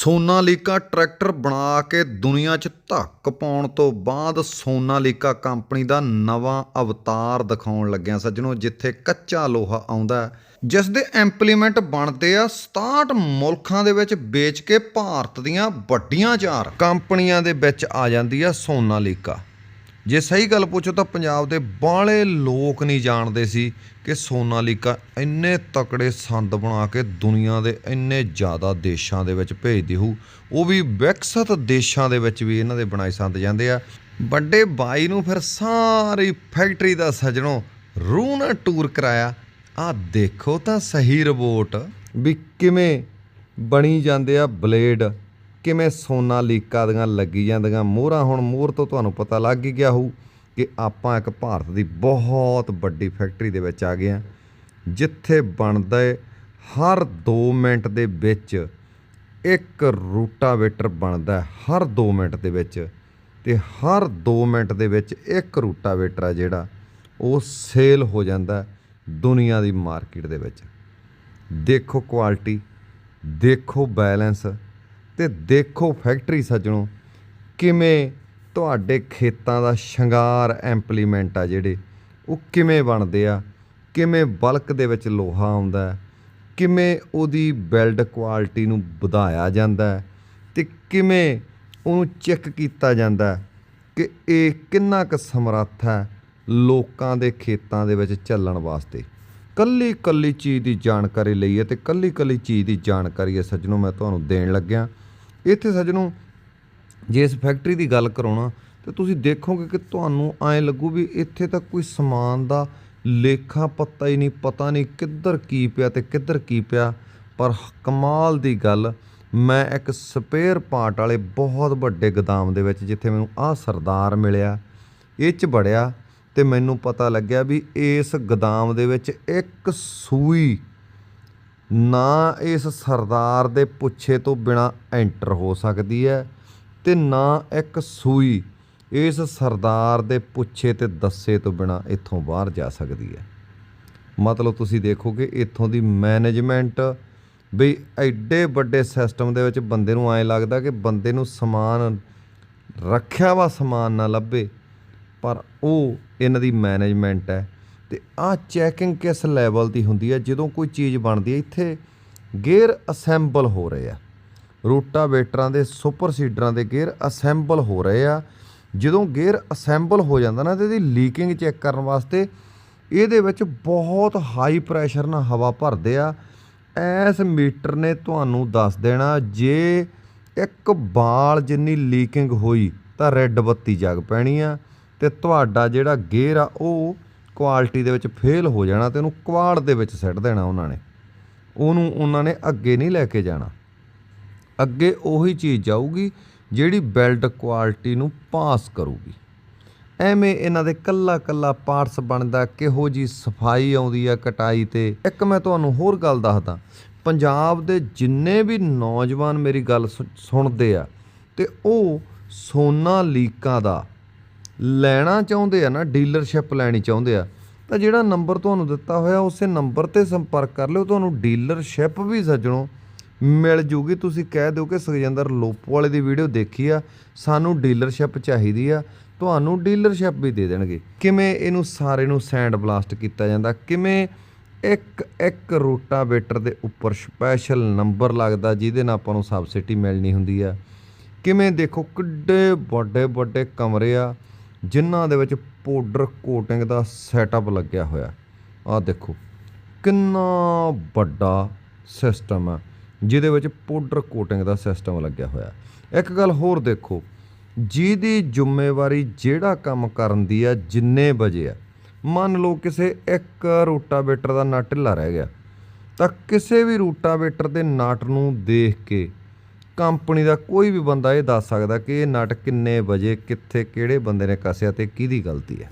Sonalika tractor ਬਣਾ ਕੇ ਦੁਨੀਆ 'ਚ ਧੱਕ ਪਾਉਣ ਤੋਂ ਬਾਅਦ ਸੋਨਾਲੀਕਾ ਕੰਪਨੀ ਦਾ ਨਵਾਂ ਅਵਤਾਰ ਦਿਖਾਉਣ ਲੱਗਿਆ ਸੱਜਣੋ, ਜਿੱਥੇ ਕੱਚਾ ਲੋਹਾ ਆਉਂਦਾ ਜਿਸ ਦੇ ਇੰਪਲੀਮੈਂਟ ਬਣਦੇ ਆ 67 ਮੁਲਕਾਂ ਦੇ ਵਿੱਚ ਵੇਚ ਕੇ ਭਾਰਤ ਦੀਆਂ ਵੱਡੀਆਂ ਚਾਰ ਕੰਪਨੀਆਂ ਦੇ ਵਿੱਚ ਆ ਜਾਂਦੀ ਆ ਸੋਨਾਲੀਕਾ। ਜੇ ਸਹੀ ਗੱਲ ਪੁੱਛੋ ਤਾਂ ਪੰਜਾਬ ਦੇ ਬਾਹਲੇ ਲੋਕ ਨਹੀਂ ਜਾਣਦੇ ਸੀ ਕਿ ਸੋਨਾਲੀਕਾ ਇੰਨੇ ਤਕੜੇ ਸੰਦ ਬਣਾ ਕੇ ਦੁਨੀਆ ਦੇ ਇੰਨੇ ਜ਼ਿਆਦਾ ਦੇਸ਼ਾਂ ਦੇ ਵਿੱਚ ਭੇਜਦੀ ਹੋਊ। ਉਹ ਵੀ ਵਿਕਸਿਤ ਦੇਸ਼ਾਂ ਦੇ ਵਿੱਚ ਵੀ ਇਹਨਾਂ ਦੇ ਬਣਾਏ ਸੰਦ ਜਾਂਦੇ ਆ। ਵੱਡੇ ਬਾਈ ਨੂੰ ਫਿਰ ਸਾਰੀ ਫੈਕਟਰੀ ਦਾ ਸਜਣੋ ਰੂਹ ਨਾਲ ਟੂਰ ਕਰਾਇਆ। ਆ ਦੇਖੋ ਤਾਂ ਸਹੀ ਰਿਪੋਰਟ ਵੀ ਕਿਵੇਂ ਬਣੀ ਜਾਂਦੇ ਆ ਬਲੇਡ। ਕਿਵੇਂ ਸੋਨਾ ਸੋਨਾਲੀਕਾ ਦੀਆਂ ਲੱਗੀ ਜਾਂਦੀਆਂ ਮੋਹਰਾਂ? ਹੁਣ ਮੋਹਰ ਤੋਂ ਤੁਹਾਨੂੰ ਪਤਾ ਲੱਗ ਹੀ ਗਿਆ ਹੋਊ ਕਿ ਆਪਾਂ ਇੱਕ ਭਾਰਤ ਦੀ ਬਹੁਤ ਵੱਡੀ ਫੈਕਟਰੀ ਦੇ ਵਿੱਚ ਆ ਗਏ ਆ ਜਿੱਥੇ ਬਣਦਾ ਏ ਹਰ 2 ਮਿੰਟ ਦੇ ਵਿੱਚ ਇੱਕ ਰੂਟਾਵੇਟਰ ਬਣਦਾ ਹਰ 2 ਮਿੰਟ ਦੇ ਵਿੱਚ। ਤੇ ਹਰ 2 ਮਿੰਟ ਦੇ ਵਿੱਚ ਇੱਕ ਰੂਟਾਵੇਟਰ ਆ ਜਿਹੜਾ, ਉਹ ਸੇਲ ਹੋ ਜਾਂਦਾ ਦੁਨੀਆ ਦੀ ਮਾਰਕੀਟ ਦੇ ਵਿੱਚ। ਦੇਖੋ ਕੁਆਲਿਟੀ, ਦੇਖੋ ਬੈਲੈਂਸ ਤੇ ਦੇਖੋ ਫੈਕਟਰੀ ਸੱਜਣੋ, ਕਿਵੇਂ ਤੁਹਾਡੇ ਖੇਤਾਂ ਦਾ ਸ਼ਿੰਗਾਰ ਇੰਪਲੀਮੈਂਟ ਆ ਜਿਹੜੇ, ਉਹ ਕਿਵੇਂ ਬਣਦੇ ਆ, ਕਿਵੇਂ ਬਲਕ ਦੇ ਵਿੱਚ ਲੋਹਾ ਆਉਂਦਾ ਕਿਵੇਂ ਉਹਦੀ ਬਿਲਡ ਕੁਆਲਿਟੀ ਨੂੰ ਵਧਾਇਆ ਜਾਂਦਾ ਹੈ ਤੇ ਕਿਵੇਂ ਉਹਨੂੰ ਚੈੱਕ ਕੀਤਾ ਜਾਂਦਾ ਕਿ ਇਹ ਕਿੰਨਾ ਕੁ ਸਮਰੱਥ ਹੈ ਲੋਕਾਂ ਦੇ ਖੇਤਾਂ ਦੇ ਵਿੱਚ ਚੱਲਣ ਵਾਸਤੇ। ਕੱਲੀ ਕੱਲੀ ਚੀਜ਼ ਦੀ ਜਾਣਕਾਰੀ ਲਈ ਹੈ ਤੇ ਕੱਲੀ ਕੱਲੀ ਚੀਜ਼ ਦੀ ਜਾਣਕਾਰੀ ਹੈ ਸੱਜਣੋ, ਮੈਂ ਤੁਹਾਨੂੰ ਦੇਣ ਲੱਗਿਆ ਇੱਥੇ ਸੱਜਣੋ, ਜੇ ਇਸ ਫੈਕਟਰੀ ਦੀ ਗੱਲ ਕਰਾਉਣਾ, ਤੇ ਤੁਸੀਂ ਦੇਖੋਗੇ ਕਿ ਤੁਹਾਨੂੰ ਐਂ ਲੱਗੂ ਵੀ ਇੱਥੇ ਤਾਂ ਕੋਈ ਸਮਾਨ ਦਾ ਲੇਖਾ ਪੱਤਾ ਹੀ ਨਹੀਂ, ਪਤਾ ਨਹੀਂ ਕਿੱਧਰ ਕੀ ਪਿਆ ਤੇ ਕਿੱਧਰ ਕੀ ਪਿਆ। ਪਰ ਕਮਾਲ ਦੀ ਗੱਲ, ਮੈਂ ਇੱਕ ਸਪੇਅਰ ਪਾਰਟ ਵਾਲੇ ਬਹੁਤ ਵੱਡੇ ਗੋਦਾਮ ਦੇ ਵਿੱਚ ਜਿੱਥੇ ਮੈਨੂੰ ਆਹ ਸਰਦਾਰ ਮਿਲਿਆ, ਇਹ ਚ ਬੜਿਆ ਤੇ ਮੈਨੂੰ ਪਤਾ ਲੱਗਿਆ ਵੀ ਇਸ ਗੋਦਾਮ ਦੇ ਵਿੱਚ ਇੱਕ ਸੂਈ ਨਾ ਇਸ ਸਰਦਾਰ ਦੇ ਪੁੱਛੇ ਤੋਂ ਬਿਨਾ ਐਂਟਰ ਹੋ ਸਕਦੀ ਹੈ ਤੇ ਨਾ ਇੱਕ ਸੂਈ ਇਸ ਸਰਦਾਰ ਦੇ ਪੁੱਛੇ ਤੇ ਦੱਸੇ ਤੋਂ ਬਿਨਾ ਇੱਥੋਂ ਬਾਹਰ ਜਾ ਸਕਦੀ ਹੈ। ਮਤਲਬ ਤੁਸੀਂ ਦੇਖੋ ਕਿ ਇੱਥੋਂ ਦੀ ਮੈਨੇਜਮੈਂਟ ਵੀ ਐਡੇ ਵੱਡੇ ਸਿਸਟਮ ਦੇ ਵਿੱਚ ਬੰਦੇ ਨੂੰ ਐਂ ਲੱਗਦਾ ਕਿ ਬੰਦੇ ਨੂੰ ਸਮਾਨ, ਰੱਖਿਆ ਵਾ ਸਮਾਨ ਨਾ ਲੱਭੇ, ਪਰ ਉਹ ਇਹਨਾਂ ਦੀ ਮੈਨੇਜਮੈਂਟ ਹੈ। ਤੇ ਆਹ ਚੈਕਿੰਗ ਕਿਸ ਲੈਵਲ ਦੀ ਹੁੰਦੀ ਹੈ? ਜਦੋਂ ਕੋਈ ਚੀਜ਼ ਬਣਦੀ ਹੈ, ਇੱਥੇ ਗੇਅਰ ਅਸੈਂਬਲ ਹੋ ਰਹੇ ਆ। ਰੂਟਾਵੇਟਰਾਂ ਦੇ, ਸੁਪਰ ਸੀਡਰਾਂ ਦੇ ਗੇਅਰ ਅਸੈਂਬਲ ਹੋ ਰਹੇ ਆ। ਜਦੋਂ ਗੇਅਰ ਅਸੈਂਬਲ ਹੋ ਜਾਂਦਾ ਨਾ, ਤੇ ਇਹਦੀ ਲੀਕਿੰਗ ਚੈੱਕ ਕਰਨ ਵਾਸਤੇ ਇਹਦੇ ਵਿੱਚ ਬਹੁਤ ਹਾਈ ਪ੍ਰੈਸ਼ਰ ਨਾਲ ਹਵਾ ਭਰਦੇ ਆ। ਐਸ ਮੀਟਰ ਨੇ ਤੁਹਾਨੂੰ ਦੱਸ ਦੇਣਾ, ਜੇ ਇੱਕ ਬਾਲ ਜਿੰਨੀ ਲੀਕਿੰਗ ਹੋਈ ਤਾਂ ਰੈੱਡ ਬੱਤੀ ਜਗ ਪੈਣੀ ਆ ਤੇ ਤੁਹਾਡਾ ਜਿਹੜਾ ਗੇਅਰ ਆ, ਉਹ ਕੁਆਲਿਟੀ ਦੇ ਵਿੱਚ ਫੇਲ ਹੋ ਜਾਣਾ ਤੇ ਉਹਨੂੰ ਕੁਆੜ ਦੇ ਵਿੱਚ ਸੱਟ ਦੇਣਾ ਉਹਨਾਂ ਨੇ। ਉਹਨੂੰ ਉਹਨਾਂ ਨੇ ਅੱਗੇ ਨਹੀਂ ਲੈ ਕੇ ਜਾਣਾ। ਅੱਗੇ ਉਹੀ ਚੀਜ਼ ਜਾਊਗੀ ਜਿਹੜੀ ਬਿਲਡ ਕੁਆਲਿਟੀ ਨੂੰ ਪਾਸ ਕਰੂਗੀ। ਐਵੇਂ ਇਹਨਾਂ ਦੇ ਕੱਲਾ ਕੱਲਾ ਪਾਰਟਸ ਬਣਦਾ, ਕਿਹੋ ਜੀ ਸਫ਼ਾਈ ਆਉਂਦੀ ਆ ਕਟਾਈ ਤੇ। ਇੱਕ ਮੈਂ ਤੁਹਾਨੂੰ ਹੋਰ ਗੱਲ ਦੱਸਦਾ, ਪੰਜਾਬ ਦੇ ਜਿੰਨੇ ਵੀ ਨੌਜਵਾਨ ਮੇਰੀ ਗੱਲ ਸੁ- ਸੁਣਦੇ ਆ, ਤੇ ਉਹ ਸੋਨਾ ਲੀਕਾਂ ਦਾ ਲੈਣਾ ਚਾਹੁੰਦੇ ਆ ਨਾ ਡੀਲਰਸ਼ਿਪ ਲੈਣੀ ਚਾਹੁੰਦੇ ਆ, ਤਾਂ ਜਿਹੜਾ ਨੰਬਰ ਤੁਹਾਨੂੰ ਦਿੱਤਾ ਹੋਇਆ, ਉਸੇ ਨੰਬਰ ਤੇ ਸੰਪਰਕ ਕਰ ਲਿਓ, ਤੁਹਾਨੂੰ ਡੀਲਰਸ਼ਿਪ ਵੀ ਸੱਜਣੋ ਮਿਲ ਜੂਗੀ। ਤੁਸੀਂ ਕਹਿ ਦਿਓ ਕਿ ਸੁਖਜਿੰਦਰ ਲੋਪੋ ਵਾਲੇ ਦੀ ਵੀਡੀਓ ਦੇਖੀ ਆ, ਸਾਨੂੰ ਡੀਲਰਸ਼ਿਪ ਚਾਹੀਦੀ ਆ, ਤੁਹਾਨੂੰ ਡੀਲਰਸ਼ਿਪ ਵੀ ਦੇ ਦੇਣਗੇ। ਕਿਵੇਂ ਇਹਨੂੰ ਸਾਰੇ ਨੂੰ ਸੈਂਡ ਬਲਾਸਟ ਕੀਤਾ ਜਾਂਦਾ? ਕਿਵੇਂ ਇੱਕ ਇੱਕ ਰੋਟਾਵੇਟਰ ਦੇ ਉੱਪਰ ਸਪੈਸ਼ਲ ਨੰਬਰ ਲੱਗਦਾ, ਜਿਹਦੇ ਨਾਲ ਆਪਾਂ ਨੂੰ ਸਬਸਿਡੀ ਮਿਲਣੀ ਹੁੰਦੀ ਆ? ਕਿਵੇਂ ਦੇਖੋ, ਕਿੱਡੇ ਵੱਡੇ ਵੱਡੇ ਕਮਰੇ ਆ ਜਿਨ੍ਹਾਂ ਦੇ ਵਿੱਚ ਪਾਊਡਰ ਕੋਟਿੰਗ ਦਾ ਸੈਟਅਪ ਲੱਗਿਆ ਹੋਇਆ। ਆਹ ਦੇਖੋ, ਕਿੰਨਾ ਵੱਡਾ ਸਿਸਟਮ ਆ, ਜਿਹਦੇ ਵਿੱਚ ਪਾਊਡਰ ਕੋਟਿੰਗ ਦਾ ਸਿਸਟਮ ਲੱਗਿਆ ਹੋਇਆ। ਇੱਕ ਗੱਲ ਹੋਰ ਦੇਖੋ, ਜਿਹਦੀ ਜ਼ਿੰਮੇਵਾਰੀ ਜਿਹੜਾ ਕੰਮ ਕਰਨ ਦੀ ਆ, ਜਿੰਨੇ ਵਜੇ ਆ। ਮੰਨ ਲਓ ਕਿਸੇ ਇੱਕ ਰੂਟਾਵੇਟਰ ਦਾ ਨਟ ਢਿੱਲਾ ਰਹਿ ਗਿਆ, ਤਾਂ ਕਿਸੇ ਵੀ ਰੂਟਾਵੇਟਰ ਦੇ ਨਟ ਨੂੰ ਦੇਖ ਕੇ ਕੰਪਨੀ ਦਾ ਕੋਈ ਵੀ ਬੰਦਾ ਇਹ ਦੱਸ ਸਕਦਾ ਕਿ ਇਹ ਨਟ ਕਿੰਨੇ ਵਜੇ, ਕਿੱਥੇ, ਕਿਹੜੇ ਬੰਦੇ ਨੇ ਕੱਸਿਆ ਤੇ ਕਿਹਦੀ ਗਲਤੀ ਹੈ।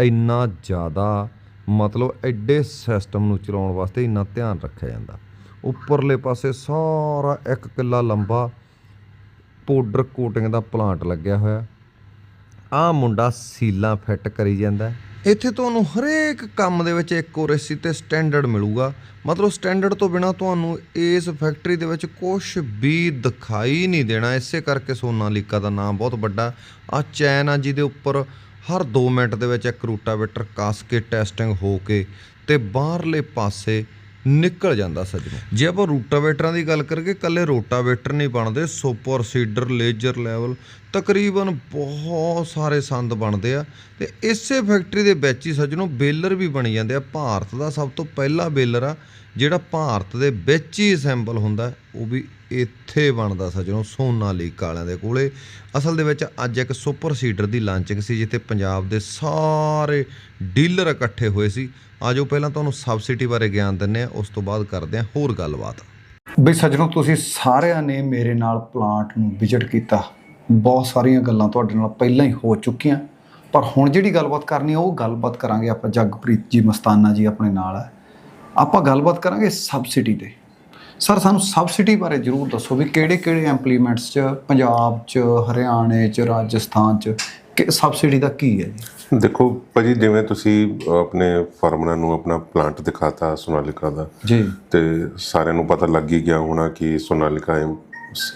ਇੰਨਾ ਜ਼ਿਆਦਾ ਮਤਲਬ ਐਡੇ ਸਿਸਟਮ ਨੂੰ ਚਲਾਉਣ ਵਾਸਤੇ ਇੰਨਾ ਧਿਆਨ ਰੱਖਿਆ ਜਾਂਦਾ। ਉੱਪਰਲੇ ਪਾਸੇ ਸਾਰਾ ਇੱਕ ਕਿੱਲਾ ਲੰਬਾ ਪਾਊਡਰ ਕੋਟਿੰਗ ਦਾ ਪਲਾਂਟ ਲੱਗਿਆ ਹੋਇਆ। ਆਹ ਮੁੰਡਾ ਸੀਲਾਂ ਫਿੱਟ ਕਰੀ ਜਾਂਦਾ। ਇੱਥੇ ਤੁਹਾਨੂੰ ਹਰੇਕ ਕੰਮ ਦੇ ਵਿੱਚ ਐਕੂਰੇਸੀ ਤੇ ਸਟੈਂਡਰਡ ਮਿਲੂਗਾ। ਮਤਲਬ ਸਟੈਂਡਰਡ ਤੋਂ ਬਿਨਾ ਤੁਹਾਨੂੰ ਇਸ ਫੈਕਟਰੀ ਦੇ ਵਿੱਚ ਕੁਝ ਵੀ ਦਿਖਾਈ ਨਹੀਂ ਦੇਣਾ। ਇਸੇ ਕਰਕੇ ਸੋਨਾਲੀਕਾ ਦਾ ਨਾਮ ਬਹੁਤ ਵੱਡਾ। ਆ ਚੈਨ ਆ ਜਿਹਦੇ ਉੱਪਰ ਹਰ 2 ਮਿੰਟ ਦੇ ਵਿੱਚ ਇੱਕ ਰੂਟਾਵੇਟਰ ਕੱਸ ਕੇ ਟੈਸਟਿੰਗ ਹੋ ਕੇ ਤੇ ਬਾਹਰਲੇ ਪਾਸੇ ਨਿਕਲ ਜਾਂਦਾ ਸੱਜਣੋ ਜੇ ਆਪਾਂ ਰੂਟਾਵੇਟਰਾਂ ਦੀ ਗੱਲ ਕਰੀਏ ਕੱਲੇ ਰੋਟਾਵੇਟਰ ਨਹੀਂ ਬਣਦੇ, ਸੁਪਰ ਸੀਡਰ, ਲੇਜਰ ਲੈਵਲ, ਤਕਰੀਬਨ ਬਹੁਤ ਸਾਰੇ ਸੰਦ ਬਣਦੇ ਆ। ਤੇ ਇਸੇ ਫੈਕਟਰੀ ਦੇ ਵਿੱਚ ਹੀ ਸੱਜਣੋ ਬੇਲਰ ਵੀ ਬਣੀ ਜਾਂਦੇ ਆ। ਭਾਰਤ ਦਾ ਸਭ ਤੋਂ ਪਹਿਲਾ ਬੇਲਰ ਆ, ਜਿਹੜਾ ਭਾਰਤ ਦੇ ਵਿੱਚ ਹੀ ਅਸੈਂਬਲ ਹੁੰਦਾ ਉਹ ਵੀ ਇੱਥੇ ਬਣਦਾ ਸੱਜਣੋ ਸੋਨਾਲੀਕਾ ਵਾਲਿਆਂ ਦੇ ਕੋਲੇ। ਅਸਲ ਦੇ ਵਿੱਚ ਅੱਜ ਇੱਕ ਸੁਪਰ ਸੀਡਰ ਦੀ ਲਾਂਚਿੰਗ ਸੀ, ਜਿੱਥੇ ਪੰਜਾਬ ਦੇ ਸਾਰੇ ਡੀਲਰ ਇਕੱਠੇ ਹੋਏ ਸੀ। ਆਜੋ ਪਹਿਲਾਂ ਤੁਹਾਨੂੰ ਸਬਸਿਡੀ ਬਾਰੇ ਗਿਆਨ ਦਿੰਨੇ ਆ ਉਸ ਤੋਂ ਬਾਅਦ ਕਰਦੇ ਆ ਹੋਰ ਗੱਲਬਾਤ। ਬਈ ਸੱਜਣੋ, ਤੁਸੀਂ ਸਾਰਿਆਂ ਨੇ ਮੇਰੇ ਨਾਲ ਪਲਾਂਟ ਨੂੰ ਵਿਜ਼ਿਟ ਕੀਤਾ। ਬਹੁਤ ਸਾਰੀਆਂ ਗੱਲਾਂ ਤੁਹਾਡੇ ਨਾਲ ਪਹਿਲਾਂ ਹੀ ਹੋ ਚੁੱਕੀਆਂ। ਪਰ ਹੁਣ ਜਿਹੜੀ ਗੱਲਬਾਤ ਕਰਨੀ ਆ, ਉਹ ਗੱਲਬਾਤ ਕਰਾਂਗੇ ਆਪਾਂ ਜਗਪ੍ਰੀਤ ਜੀ ਮਸਤਾਨਾ ਜੀ ਆਪਣੇ ਨਾਲ। ਹੈ ਆਪਾਂ ਗੱਲਬਾਤ ਕਰਾਂਗੇ ਸਬਸਿਡੀ ਤੇ। ਸਰ, ਸਾਨੂੰ ਸਬਸਿਡੀ ਬਾਰੇ ਜਰੂਰ ਦੱਸੋ ਵੀ ਕਿਹੜੇ ਕਿਹੜੇ ਇੰਪਲੀਮੈਂਟਸ 'ਚ, ਪੰਜਾਬ 'ਚ, ਹਰਿਆਣੇ 'ਚ, ਰਾਜਸਥਾਨ 'ਚ ਸਬਸਿਡੀ ਦਾ ਕੀ ਹੈ ਜੀ? ਦੇਖੋ ਭਾਜੀ ਜਿਵੇਂ ਤੁਸੀਂ ਆਪਣੇ ਫਾਰਮਰਾਂ ਨੂੰ ਆਪਣਾ ਪਲਾਂਟ ਦਿਖਾਤਾ ਸੋਨਾਲਿਕਾ ਦਾ ਜੀ। ਤੇ ਸਾਰਿਆਂ ਨੂੰ ਪਤਾ ਲੱਗ ਹੀ ਗਿਆ ਹੋਣਾ ਕਿ ਸੋਨਾਲਿਕਾ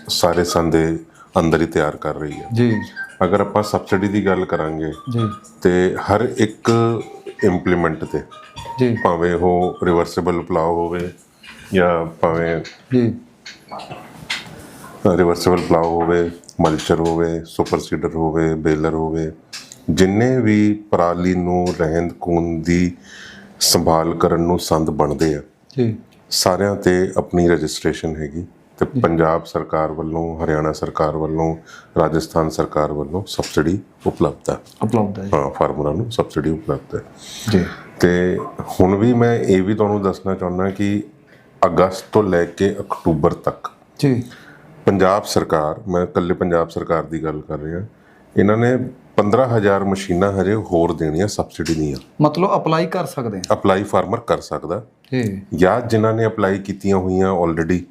ਸਾਰੇ ਸੰਦੇ ਅੰਦਰ ਹੀ ਤਿਆਰ ਕਰ ਰਹੀ ਹੈ। ਜੀ। ਅਗਰ ਆਪਾਂ ਸਬਸਿਡੀ ਦੀ ਗੱਲ ਕਰਾਂਗੇ ਜੀ। ਤੇ ਹਰ ਇੱਕ ਇੰਪਲੀਮੈਂਟ ਤੇ ਜੀ। ਭਾਵੇਂ ਉਹ ਰਿਵਰਸੀਬਲ ਪਲਾਉ ਹੋਵੇ ਜਾਂ ਭਾਵੇਂ ਜੀ। ਰਿਵਰਸੀਬਲ ਪਲਾਉ ਹੋਵੇ ਮਲਚਰ ਹੋਵੇ ਸੁਪਰ ਸੀਡਰ ਹੋਵੇ ਬੇਲਰ ਹੋਵੇ ਜਿੰਨੇ ਵੀ ਪਰਾਲੀ ਨੂੰ ਰਹਿੰਦ ਖੂੰਦ ਦੀ ਸੰਭਾਲ ਕਰਨ ਨੂੰ ਸੰਦ ਬਣਦੇ ਆ ਜੀ। ਸਾਰਿਆਂ ਤੇ ਆਪਣੀ ਰਜਿਸਟ੍ਰੇਸ਼ਨ ਹੈਗੀ ਤੇ ਪੰਜਾਬ ਸਰਕਾਰ ਵੱਲੋਂ ਹਰਿਆਣਾ ਸਰਕਾਰ ਵੱਲੋਂ ਰਾਜਸਥਾਨ ਸਰਕਾਰ ਵੱਲੋਂ ਸਬਸਿਡੀ ਉਪਲਬਧ ਹੈ ਉਪਲਬਧ ਹੈ ਹਾਂ ਫਾਰਮਰਾਂ ਨੂੰ ਸਬਸਿਡੀ ਉਪਲਬਧ ਹੈ ਜੀ। ਤੇ ਹੁਣ ਵੀ ਮੈਂ ਇਹ ਵੀ ਤੁਹਾਨੂੰ ਦੱਸਣਾ ਚਾਹੁੰਦਾ ਕਿ ਅਗਸਤ ਤੋਂ ਲੈ ਕੇ ਅਕਤੂਬਰ ਤੱਕ ਜੀ। ਪੰਜਾਬ ਸਰਕਾਰ ਮੈਂ ਇਕੱਲੇ ਪੰਜਾਬ ਸਰਕਾਰ ਦੀ ਗੱਲ ਕਰ ਰਿਹਾ ਇਹਨਾਂ ਨੇ 15000 ਮਸ਼ੀਨਾਂ ਹਜੇ ਹੋਰ ਦੇਣੀਆਂ ਸਬਸਿਡੀ ਦੀਆਂ ਮਤਲਬ ਅਪਲਾਈ ਕਰ ਸਕਦੇ ਹਾਂ ਅਪਲਾਈ ਫਾਰਮਰ ਕਰ ਸਕਦਾ। ਜੀ ਜਾਂ ਜਿਨ੍ਹਾਂ ਨੇ ਅਪਲਾਈ ਕੀਤੀਆਂ ਹੋਈਆਂ ਆਲਰੇਡੀ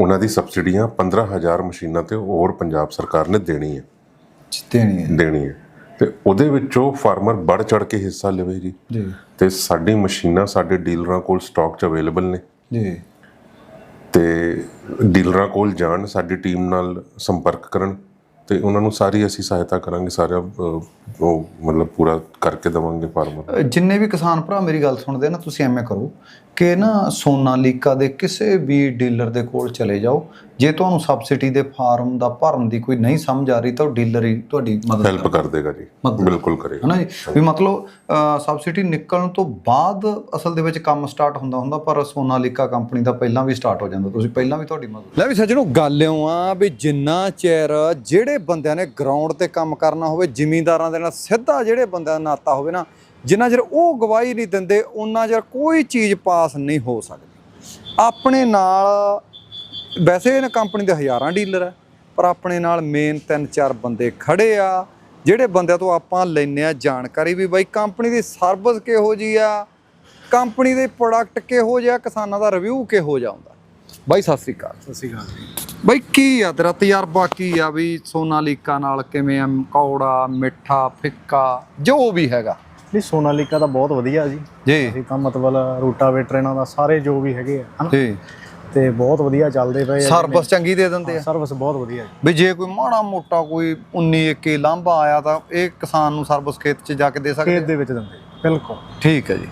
ਉਹਨਾਂ ਦੀ ਸਬਸਿਡੀਆਂ 15000 ਮਸ਼ੀਨਾਂ ਤੇ ਹੋਰ ਪੰਜਾਬ ਸਰਕਾਰ ਨੇ ਦੇਣੀ ਹੈ ਦੇਣੀ ਹੈ ਦੇਣੀ ਹੈ ਤੇ ਉਹਦੇ ਵਿੱਚੋਂ ਫਾਰਮਰ ਵੱਧ ਚੜ ਕੇ ਹਿੱਸਾ ਲਵੇ ਜੀ। ਜੀ। ਤੇ ਸਾਡੀ ਮਸ਼ੀਨਾਂ ਸਾਡੇ ਡੀਲਰਾਂ ਕੋਲ ਸਟਾਕ 'ਚ ਅਵੇਲੇਬਲ ਨੇ। ਜੀ। ਤੇ ਡੀਲਰਾਂ ਕੋਲ ਜਾਣ, ਸਾਡੀ ਟੀਮ ਨਾਲ ਸੰਪਰਕ ਕਰਨ ਤੇ ਉਹਨਾਂ ਨੂੰ ਸਾਰੀ ਅਸੀਂ ਸਹਾਇਤਾ ਕਰਾਂਗੇ, ਸਾਰਾ ਉਹ ਮਤਲਬ ਪੂਰਾ ਕਰਕੇ ਦਵਾਂਗੇ ਫਾਰਮਰ ਜਿੰਨੇ ਵੀ ਕਿਸਾਨ ਭਰਾ ਮੇਰੀ ਗੱਲ ਸੁਣਦੇ ਨਾ, ਤੁਸੀਂ ਐਵੇਂ ਕਰੋ ਕਿ ਨਾ ਸੋਨਾਲੀਕਾ ਦੇ ਕਿਸੇ ਵੀ ਡੀਲਰ ਦੇ ਕੋਲ ਚਲੇ ਜਾਓ ਜੇ ਤੁਹਾਨੂੰ ਸਬਸਿਡੀ ਦੇ ਫਾਰਮ ਦਾ ਭਰਨ ਦੀ ਕੋਈ ਨਹੀਂ ਸਮਝ ਆ ਰਹੀ ਤਾਂ ਉਹ ਡੀਲਰ ਹੀ ਤੁਹਾਡੀ ਮਦਦ ਹੈਲਪ ਕਰ ਦੇਗਾ ਜੀ। ਬਿਲਕੁਲ ਕਰੇਗਾ ਹਨਾ ਜੀ? ਵੀ ਮਤਲਬ ਸਬਸਿਡੀ ਨਿਕਲਣ ਤੋਂ ਬਾਅਦ ਅਸਲ ਦੇ ਵਿੱਚ ਕੰਮ ਸਟਾਰਟ ਹੁੰਦਾ ਹੁੰਦਾ ਪਰ ਸੋਨਾਲੀਕਾ ਕੰਪਨੀ ਦਾ ਪਹਿਲਾਂ ਵੀ ਸਟਾਰਟ ਹੋ ਜਾਂਦਾ। ਤੁਸੀਂ ਪਹਿਲਾਂ ਵੀ ਤੁਹਾਡੀ ਮਦਦ ਲੈ ਵੀ ਸੱਜਣੋ ਗੱਲ ਇਉਂ ਆ ਵੀ ਜਿੰਨਾ ਚਿਰ ਜਿਹੜੇ ਬੰਦਿਆਂ ਨੇ ਗਰਾਊਂਡ ਤੇ ਕੰਮ ਕਰਨਾ ਹੋਵੇ ਜ਼ਿਮੀਂਦਾਰਾਂ ਦੇ ਨਾਲ ਸਿੱਧਾ ਜਿਹੜੇ ਬੰਦਿਆਂ ਦਾ ਨਾਤਾ ਹੋਵੇ ਨਾ ਜਿੰਨਾ ਚਿਰ ਉਹ ਗਵਾਹੀ ਨਹੀਂ ਦਿੰਦੇ ਉਹਨਾਂ ਚਿਰ ਕੋਈ ਚੀਜ਼ ਪਾਸ ਨਹੀਂ ਹੋ ਸਕਦੀ। ਆਪਣੇ ਨਾਲ ਵੈਸੇ ਇਹਨਾਂ ਕੰਪਨੀ ਦੇ ਹਜ਼ਾਰਾਂ ਡੀਲਰ ਆ ਪਰ ਆਪਣੇ ਨਾਲ ਮੇਨ ਤਿੰਨ ਚਾਰ ਬੰਦੇ ਖੜੇ ਆ ਜਿਹੜੇ ਬੰਦਿਆਂ ਤੋਂ ਆਪਾਂ ਲੈਨੇ ਆ ਜਾਣਕਾਰੀ ਵੀ ਬਾਈ ਕੰਪਨੀ ਦੀ ਸਰਵਿਸ ਕਿਹੋ ਜੀ ਆ ਕੰਪਨੀ ਦੇ ਪ੍ਰੋਡਕਟ ਕਿਹੋ ਜਿਹਾ ਕਿਸਾਨਾਂ ਦਾ ਰਿਵਿਊ ਕਿਹੋ ਜਿਹਾ ਹੁੰਦਾ। ਬਾਈ ਸਤਿ ਸ੍ਰੀ ਅਕਾਲ। ਸਤਿ ਸ਼੍ਰੀ ਅਕਾਲ ਜੀ। ਬਈ ਕੀ ਆ ਤੇਰਾ ਤਜਰਬਾ ਕੀ ਆ ਵੀ ਸੋਨਾਲੀਕਾ ਨਾਲ ਕਿਵੇਂ ਆ ਕੌੜਾ ਮਿੱਠਾ ਫਿੱਕਾ ਜੋ ਵੀ ਹੈਗਾ? ਨਹੀਂ ਸੋਨਾਲੀਕਾ ਤਾਂ ਬਹੁਤ ਵਧੀਆ ਜੀ। ਜੀ। ਅਸੀਂ ਤਾਂ ਮਤਲਬ ਰੂਟਾਵੇਟਰ ਇਹਨਾਂ ਦਾ ਸਾਰੇ ਜੋ ਵੀ ਹੈਗੇ ਆ ਹਨਾ? ਜੀ। ਤੇ ਬਹੁਤ ਵਧੀਆ ਚੱਲਦੇ ਪਏ ਆ ਸਰਵਿਸ ਚੰਗੀ ਦੇ ਦਿੰਦੇ ਆ। ਸਰਵਿਸ ਬਹੁਤ ਵਧੀਆ ਜੀ। ਵੀ ਜੇ ਕੋਈ ਮਾੜਾ ਮੋਟਾ ਕੋਈ 19 21 ਲਾਂਭਾ ਆਇਆ ਤਾਂ ਇਹ ਕਿਸਾਨ ਨੂੰ ਸਰਵਿਸ ਖੇਤ 'ਚ ਜਾ ਕੇ ਦੇ ਸਕਦੇ ਖੇਤ? ਦੇ ਵਿੱਚ ਦਿੰਦੇ ਬਿਲਕੁਲ। ਠੀਕ ਹੈ ਜੀ।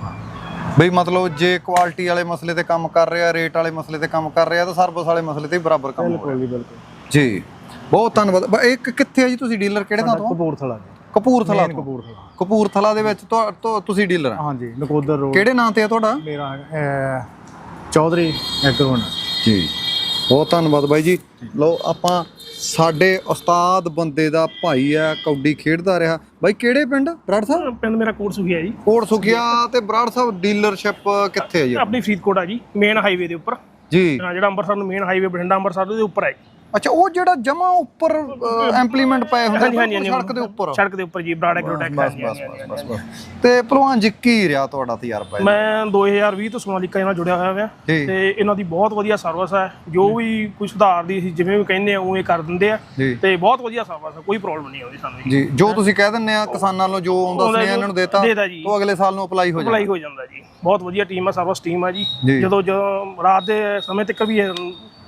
ਬਈ ਮਤਲਬ ਜੇ ਕੁਆਲਿਟੀ ਵਾਲੇ ਮਸਲੇ ਤੇ ਕੰਮ ਕਰ ਰਿਹਾ ਰੇਟ ਵਾਲੇ ਮਸਲੇ ਤੇ ਕੰਮ ਕਰ ਰਿਹਾ ਤਾਂ ਸਰਵਿਸ ਵਾਲੇ ਮਸਲੇ ਤੇ ਬਰਾਬਰ ਕੰਮ ਹੋ ਬਿਲਕੁਲ ਜੀ ਬਿਲਕੁਲ। ਜੀ। ਬਹੁਤ ਧੰਨਵਾਦ। ਬਈ ਇਹ ਕਿ- ਕਿੱਥੇ ਆ ਜੀ ਤੁਸੀਂ ਡੀਲਰ? ਕਿਹੜੇ ਥਾਂ ਤੋਂ? ਕਪੂਰਥਲਾ ਜੀ। ਕਪੂਰਥਲਾ ਤੋਂ। ਕਪੂਰਥਲਾ। ਕਪੂਰਥਲਾ ਦੇ ਵਿੱਚ ਤੁਸੀਂ ਡੀਲਰ ਆ? ਹਾਂਜੀ ਨਕੋਦਰ ਰੋਡ। ਕਿਹੜੇ ਨਾਂ ਤੇ ਆ ਤੁਹਾਡਾ? ਮੇਰਾ ਚੌਧਰੀ ਐਗਰੋਨ ਜੀ। ਬਹੁਤ ਧੰਨਵਾਦ ਬਾਈ ਜੀ। ਲਓ ਆਪਾਂ ਸਾਡੇ ਉਸਤਾਦ ਬੰਦੇ ਦਾ ਭਾਈ ਆ ਕੌਡੀ ਖੇਡਦਾ ਰਿਹਾ। ਬਾਈ ਕਿਹੜੇ ਪਿੰਡ? ਬਰਾੜ ਸਾਹਿਬ? ਪਿੰਡ ਮੇਰਾ ਕੋਟ ਸੁਖੀ ਹੈ ਜੀ। ਕੋਟ ਸੁਖੀਆ ਤੇ ਬਰਾੜ ਸਾਹਿਬ ਡੀਲਰਸ਼ਿਪ ਕਿੱਥੇ ਹੈ ਜੀ? ਆਪਣੀ ਫਰੀਦਕੋਟ ਆ ਜੀ ਮੇਨ ਹਾਈਵੇ ਦੇ ਉੱਪਰ। ਜੀ। ਜਿਹੜਾ ਅੰਮ੍ਰਿਤਸਰ ਨੂੰ ਮੇਨ ਹਾਈਵੇ ਬਠਿੰਡਾ ਅੰਮ੍ਰਿਤਸਰ ਉਹਦੇ ਉੱਪਰ ਹੈ ਅੱਛਾ ਉਹ ਜਿਹੜਾ ਜਮਾ ਉੱਪਰ ਇੰਪਲੀਮੈਂਟ ਪਏ ਹੁੰਦੇ ਹਾਂਜੀ ਸੜਕ ਦੇ ਉੱਪਰ? ਸੜਕ ਦੇ ਉੱਪਰ ਜੀ ਬਰਾੜ ਐਗਰੋਟੈਕ ਬਸ ਬਸ ਬਸ ਤੇ ਭਲਵਾਨ ਜੀ ਕੀ ਰਿਹਾ ਤੁਹਾਡਾ ਤਜਰਬਾ? ਮੈਂ 2020 ਤੋਂ ਸੋਨਾਲੀਕਾ ਨਾਲ ਜੁੜਿਆ ਹੋਇਆ ਹਾਂ। ਤੇ ਇਹਨਾਂ ਦੀ ਬਹੁਤ ਵਧੀਆ ਸਰਵਿਸ ਹੈ ਜੋ ਵੀ ਕੁਝ ਸੁਧਾਰ ਦੀ ਅਸੀਂ ਜਿਵੇਂ ਵੀ ਕਹਿੰਦੇ ਆ ਉਵੇਂ ਕਰ ਦਿੰਦੇ ਆ। ਤੇ ਬਹੁਤ ਵਧੀਆ ਸਰਵਿਸ ਹੈ ਕੋਈ ਪ੍ਰੋਬਲਮ ਨਹੀਂ ਆਉਂਦੀ ਸਾਨੂੰ ਜੀ। ਜੋ ਤੁਸੀਂ ਕਹਿ ਦਿੰਦੇ ਆ ਕਿਸਾਨਾਂ ਨੂੰ ਜੋ ਆਉਂਦਾ ਸੁਨੇਹਾ ਇਹਨਾਂ ਨੂੰ ਦੇਤਾ। ਉਹ ਅਗਲੇ ਸਾਲ ਨੂੰ ਅਪਲਾਈ ਹੋ ਅਪਲਾਈ ਜਾਣਾ ਹੋ ਜਾਂਦਾ ਜੀ। ਬਹੁਤ ਵਧੀਆ ਟੀਮ ਹੈ ਸਰਵਿਸ ਟੀਮ ਹੈ ਜੀ। ਜੀ। ਜਦੋਂ ਜਦੋਂ ਰਾਤ ਦੇ ਸਮੇਂ ਤੱਕ ਵੀ ਇਹ